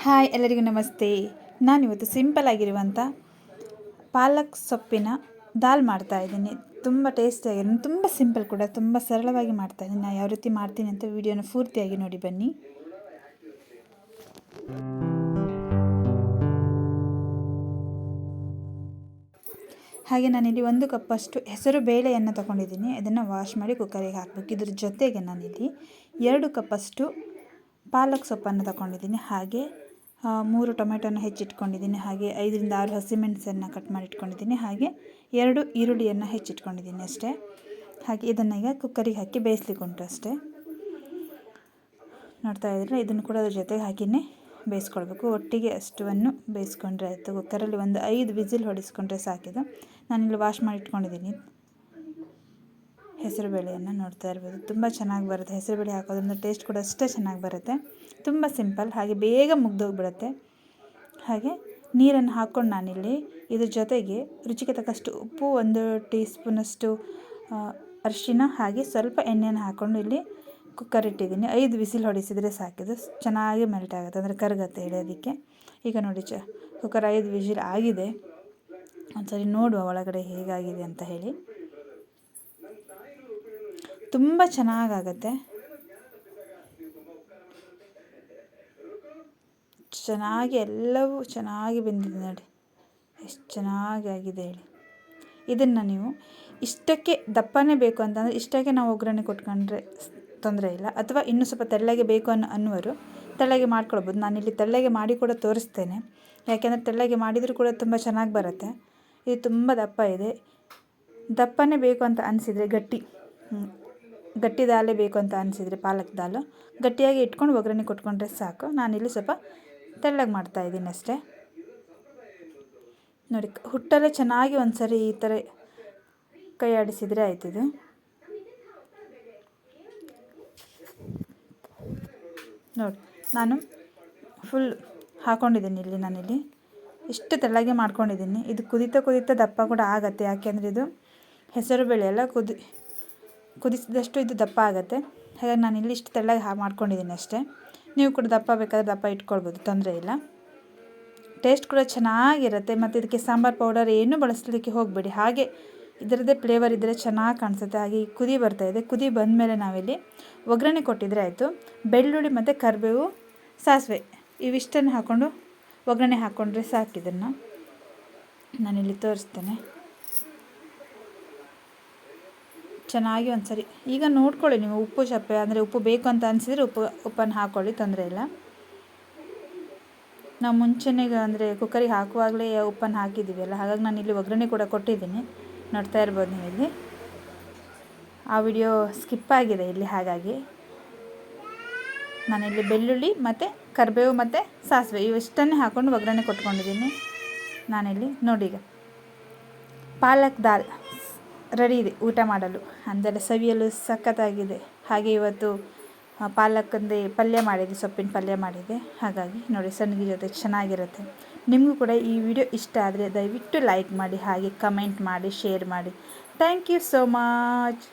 Hi, ಎಲ್ಲರಿಗೂ ನಮಸ್ತೆ. ನಾನಿವತ್ತು ಸಿಂಪಲ್ ಆಗಿರುವಂಥ ಪಾಲಕ್ ಸೊಪ್ಪಿನ ದಾಲ್ ಮಾಡ್ತಾ ಇದ್ದೀನಿ. ತುಂಬ ಟೇಸ್ಟಿಯಾಗಿ ತುಂಬ ಸಿಂಪಲ್ ಕೂಡ, ತುಂಬ ಸರಳವಾಗಿ ಮಾಡ್ತಾ ಇದ್ದೀನಿ. ನಾನು ಯಾವ ರೀತಿ ಮಾಡ್ತೀನಿ ಅಂತ ವಿಡಿಯೋನ ಪೂರ್ತಿಯಾಗಿ ನೋಡಿ ಬನ್ನಿ. ಹಾಗೆ ನಾನಿಲ್ಲಿ ಒಂದು ಕಪ್ಪಷ್ಟು ಹೆಸರು ಬೇಳೆಯನ್ನು ತಗೊಂಡಿದ್ದೀನಿ. ಅದನ್ನು ವಾಶ್ ಮಾಡಿ ಕುಕ್ಕರಿಗೆ ಹಾಕಬೇಕು. ಇದ್ರ ಜೊತೆಗೆ ನಾನಿಲ್ಲಿ ಎರಡು ಕಪ್ಪಷ್ಟು ಪಾಲಕ್ ಸೊಪ್ಪನ್ನು ತಗೊಂಡಿದ್ದೀನಿ, ಹಾಗೆ ಮೂರು ಟೊಮೆಟೊನ ಹೆಚ್ಚಿಟ್ಕೊಂಡಿದ್ದೀನಿ, ಹಾಗೆ ಐದರಿಂದ ಆರು ಹಸಿಮೆಣಸನ್ನು ಕಟ್ ಮಾಡಿಟ್ಕೊಂಡಿದ್ದೀನಿ, ಹಾಗೆ ಎರಡು ಈರುಳ್ಳಿಯನ್ನು ಹೆಚ್ಚಿಟ್ಕೊಂಡಿದ್ದೀನಿ ಅಷ್ಟೇ. ಹಾಗೆ ಇದನ್ನು ಈಗ ಕುಕ್ಕರಿಗೆ ಹಾಕಿ ಬೇಯಿಸ್ಲಿಕ್ಕೆ ಉಂಟು ಅಷ್ಟೇ. ನೋಡ್ತಾ ಇದ್ರೆ ಇದನ್ನು ಕೂಡ ಅದ್ರ ಜೊತೆಗೆ ಹಾಕಿನೇ ಬೇಯಿಸ್ಕೊಳ್ಬೇಕು. ಒಟ್ಟಿಗೆ ಅಷ್ಟುವನ್ನು ಬೇಯಿಸ್ಕೊಂಡ್ರೆ ಆಯಿತು. ಕುಕ್ಕರಲ್ಲಿ ಒಂದು ಐದು ವಿಸಿಲ್ ಹೊಡಿಸ್ಕೊಂಡ್ರೆ ಸಾಕಿದು. ನಾನಿಲ್ಲಿ ವಾಶ್ ಮಾಡಿ ಇಟ್ಕೊಂಡಿದ್ದೀನಿ ಹೆಸರುಬೇಳೆಯನ್ನು ನೋಡ್ತಾ ಇರ್ಬೋದು. ತುಂಬ ಚೆನ್ನಾಗಿ ಬರುತ್ತೆ. ಹೆಸರುಬೇಳೆ ಹಾಕೋದ್ರಿಂದ ಟೇಸ್ಟ್ ಕೂಡ ಅಷ್ಟೇ ಚೆನ್ನಾಗಿ ಬರುತ್ತೆ. ತುಂಬ ಸಿಂಪಲ್ ಹಾಗೆ ಬೇಗ ಮುಗ್ದೋಗ್ಬಿಡುತ್ತೆ. ಹಾಗೆ ನೀರನ್ನು ಹಾಕ್ಕೊಂಡು ನಾನಿಲ್ಲಿ ಇದ್ರ ಜೊತೆಗೆ ರುಚಿಗೆ ತಕ್ಕಷ್ಟು ಉಪ್ಪು, ಒಂದು ಟೀ ಸ್ಪೂನಷ್ಟು ಅರಿಶಿನ, ಹಾಗೆ ಸ್ವಲ್ಪ ಎಣ್ಣೆಯನ್ನು ಹಾಕ್ಕೊಂಡು ಇಲ್ಲಿ ಕುಕ್ಕರ್ ಇಟ್ಟಿದ್ದೀನಿ. ಐದು ವಿಸಿಲ್ ಹೊಡಿಸಿದರೆ ಸಾಕಿದು ಚೆನ್ನಾಗಿ ಮೆಲ್ಟ್ ಆಗುತ್ತೆ. ಅಂದರೆ ಕರಗತ್ತೆ ಹೇಳಿ ಅದಕ್ಕೆ ಈಗ ನೋಡಿ ಚ ಕುಕ್ಕರ್ ಐದು ವಿಸಿಲ್ ಆಗಿದೆ. ಒಂದ್ಸರಿ ನೋಡುವ ಒಳಗಡೆ ಹೇಗಾಗಿದೆ ಅಂತ ಹೇಳಿ. ತುಂಬ ಚೆನ್ನಾಗಾಗತ್ತೆ. ಚೆನ್ನಾಗಿ ಎಲ್ಲವೂ ಚೆನ್ನಾಗಿ ಬೆಂದಿದೆ ನೋಡಿ. ಎಷ್ಟು ಚೆನ್ನಾಗಿ ಆಗಿದೆ ಹೇಳಿ. ಇದನ್ನು ನೀವು ಇಷ್ಟಕ್ಕೆ ದಪ್ಪನೇ ಬೇಕು ಅಂತಂದರೆ ಇಷ್ಟಕ್ಕೆ ನಾವು ಒಗ್ಗರಣೆ ಕೊಟ್ಕೊಂಡ್ರೆ ತೊಂದರೆ ಇಲ್ಲ. ಅಥವಾ ಇನ್ನೂ ಸ್ವಲ್ಪ ತೆಳ್ಳಗೆ ಬೇಕು ಅನ್ನೋ ಅನ್ನುವರು ತೆಳ್ಳಗೆ ಮಾಡ್ಕೊಳ್ಬೋದು. ನಾನಿಲ್ಲಿ ತೆಳ್ಳಗೆ ಮಾಡಿ ಕೂಡ ತೋರಿಸ್ತೇನೆ. ಯಾಕೆಂದರೆ ತೆಳ್ಳಗೆ ಮಾಡಿದರೂ ಕೂಡ ತುಂಬ ಚೆನ್ನಾಗಿ ಬರುತ್ತೆ. ಇದು ತುಂಬ ದಪ್ಪ ಇದೆ. ದಪ್ಪನೇ ಬೇಕು ಅಂತ ಅನಿಸಿದರೆ ಗಟ್ಟಿ. ಗಟ್ಟಿ ದಾಲೇ ಬೇಕು ಅಂತ ಅನಿಸಿದರೆ ಪಾಲಕ್ ದಾಲು. ಗಟ್ಟಿಯಾಗಿ ಇಟ್ಕೊಂಡು ಒಗ್ಗರಣೆ ಕೊಟ್ಕೊಂಡ್ರೆ ಸಾಕು. ನಾನಿಲ್ಲಿ ಸ್ವಲ್ಪ ತೆಳ್ಳಗೆ ಮಾಡ್ತಾ ಇದ್ದೀನಿ ಅಷ್ಟೇ. ನೋಡಿ, ಹುಟ್ಟಲ್ಲೇ ಚೆನ್ನಾಗಿ ಒಂದು ಸರಿ ಈ ಥರ ಕೈ ಆಡಿಸಿದರೆ ಇದು. ನೋಡಿ, ನಾನು ಫುಲ್ ಹಾಕ್ಕೊಂಡಿದ್ದೀನಿ ಇಲ್ಲಿ, ನಾನಿಲ್ಲಿ. ಇಷ್ಟು ತೆಳ್ಳಗೆ ಮಾಡ್ಕೊಂಡಿದ್ದೀನಿ. ಇದು ಕುದಿತಾ ಕುದಿತಾ ದಪ್ಪ ಕೂಡ ಆಗತ್ತೆ. ಯಾಕೆಂದರೆ ಇದು ಹೆಸರು ಬೇಳೆ ಕುದಿ ಕುದಿಸಿದಷ್ಟು ಇದು ದಪ್ಪ ಆಗುತ್ತೆ. ಹಾಗಾಗಿ ನಾನು ಇಲ್ಲಿ ಇಷ್ಟು ತೆಳ್ಳಗೆ ಹಾ ಮಾಡ್ಕೊಂಡಿದ್ದೀನಿ ಅಷ್ಟೇ. ನೀವು ಕೂಡ ದಪ್ಪ ಬೇಕಾದರೆ ದಪ್ಪ ಇಟ್ಕೊಳ್ಬೋದು, ತೊಂದರೆ ಇಲ್ಲ. ಟೇಸ್ಟ್ ಕೂಡ ಚೆನ್ನಾಗಿರುತ್ತೆ. ಮತ್ತು ಇದಕ್ಕೆ ಸಾಂಬಾರು ಪೌಡರ್ ಏನೂ ಬಳಸಲಿಕ್ಕೆ ಹೋಗಬೇಡಿ. ಹಾಗೆ ಇದರದ್ದೇ ಫ್ಲೇವರ್ ಇದ್ದರೆ ಚೆನ್ನಾಗಿ ಕಾಣಿಸುತ್ತೆ. ಹಾಗೆ ಕುದಿ ಬರ್ತಾ ಇದೆ. ಕುದಿ ಬಂದ ಮೇಲೆ ನಾವಿಲ್ಲಿ ಒಗ್ಗರಣೆ ಕೊಟ್ಟಿದ್ರೆ ಆಯಿತು. ಬೆಳ್ಳುಳ್ಳಿ ಮತ್ತು ಕರಿಬೇವು, ಸಾಸಿವೆ ಇವಿಷ್ಟನ್ನು ಹಾಕ್ಕೊಂಡು ಒಗ್ಗರಣೆ ಹಾಕ್ಕೊಂಡ್ರೆ ಸಾಕು ಇದನ್ನು. ನಾನಿಲ್ಲಿ ತೋರಿಸ್ತೇನೆ. ಚೆನ್ನಾಗಿ ಒಂದು ಸರಿ ಈಗ ನೋಡ್ಕೊಳ್ಳಿ ನೀವು ಉಪ್ಪು ಚಪ್ಪೆ ಅಂದರೆ ಉಪ್ಪು ಬೇಕು ಅಂತ ಅನಿಸಿದರೆ ಉಪ್ಪು, ಉಪ್ಪನ್ನು ಹಾಕ್ಕೊಳ್ಳಿ ತೊಂದರೆ ಇಲ್ಲ. ನಾವು ಮುಂಚೆನೇ ಅಂದರೆ ಕುಕ್ಕರಿಗೆ ಹಾಕುವಾಗಲೇ ಉಪ್ಪನ್ನು ಹಾಕಿದ್ದೀವಿ ಅಲ್ಲ? ಹಾಗಾಗಿ ನಾನು ಇಲ್ಲಿ ಒಗ್ಗರಣೆ ಕೂಡ ಕೊಟ್ಟಿದ್ದೀನಿ. ನೋಡ್ತಾ ಇರ್ಬೋದು ನೀವು ಇಲ್ಲಿ. ಆ ವಿಡಿಯೋ ಸ್ಕಿಪ್ ಆಗಿದೆ ಇಲ್ಲಿ ಹಾಗಾಗಿ. ನಾನಿಲ್ಲಿ ಬೆಳ್ಳುಳ್ಳಿ ಮತ್ತು ಕರಿಬೇವು ಮತ್ತು ಸಾಸಿವೆ ಇವಿಷ್ಟನ್ನೇ ಹಾಕ್ಕೊಂಡು ಒಗ್ಗರಣೆ ಕೊಟ್ಕೊಂಡಿದ್ದೀನಿ. ನಾನಿಲ್ಲಿ ನೋಡಿ ಈಗ. ಪಾಲಕ್ ದಾಲ್. ರೆಡಿ ಇದೆ, ಊಟ ಮಾಡಲು. ಅಂದರೆ ಸವಿಯಲು ಸಖತ್ತಾಗಿದೆ. ಹಾಗೆ ಇವತ್ತು ಪಾಲಕಂದೆ ಪಲ್ಯ ಮಾಡಿದೆ, ಸೊಪ್ಪಿನ ಪಲ್ಯ ಮಾಡಿದೆ. ಹಾಗಾಗಿ ನೋಡಿ ಸಣ್ಣಗೆ ಜೊತೆ ಚೆನ್ನಾಗಿರುತ್ತೆ. ನಿಮಗೂ ಕೂಡ ಈ ವಿಡಿಯೋ ಇಷ್ಟ ಆದರೆ ದಯವಿಟ್ಟು ಲೈಕ್ ಮಾಡಿ, ಹಾಗೆ ಕಮೆಂಟ್ ಮಾಡಿ ಶೇರ್ ಮಾಡಿ. Thank you so much